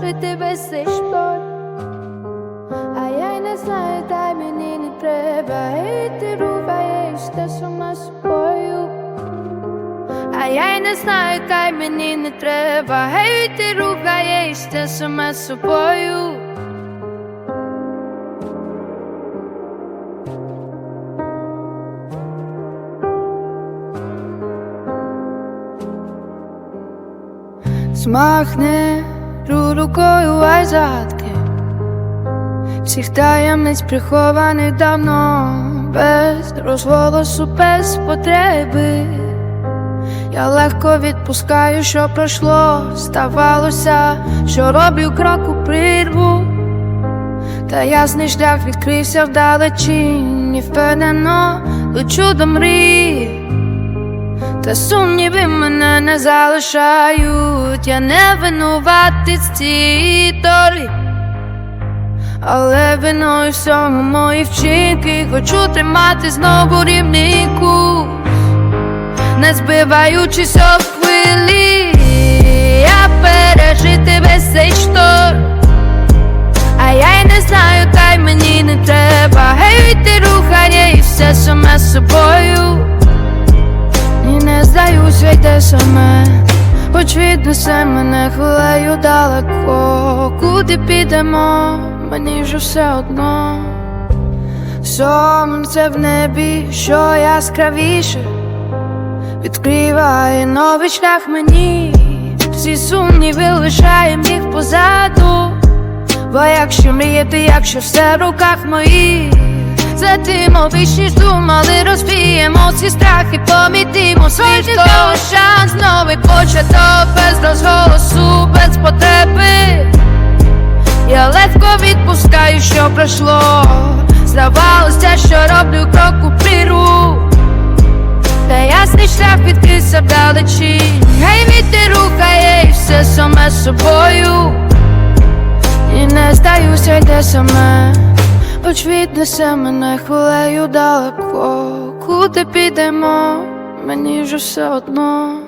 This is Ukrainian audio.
жити без цих штор. А я й не знаю, та мені не треба. І ти рухаєшся сама з собою. А я й не знаю, та мені не треба. Гей, ти рухаєшся сама з собою. Змахне рукою ай загадки Всіх таємниць прихованих давно, без розголосу, без потреби. Я легко відпускаю, що пройшло, здавалося, що роблю крок у прірву, та ясний шлях відкрився вдалечінь, і впевнено лечу до мрії. Та сумніви мене не залишають, я не винуватець цієї долі, але виною всьому мої вчинки, хочу тримати знову рівний курс, не збиваючись об хвилі, саме, хоч віднесе мене хвилею далеко, куди підемо, мені вже все одно. Сонце в небі, що яскравіше, відкриває новий шлях мені, всі сумніви лишаєм їх позаду, бо якщо мріяти, якщо все в руках моїх за тим обічні думали, розвіємо ці страхи, помітимо світ того шанс, новий початок без розголосу, без потреби. Я легко відпускаю, що пройшло. Здавалося, що роблю крок у прірву Та ясний шлях відкрився вдалечі. Гей, вітер рухає і все саме з собою. І не здаюся, йде саме. Хоч віднесе мене хвилею далеко, куди підемо, мені вже все одно.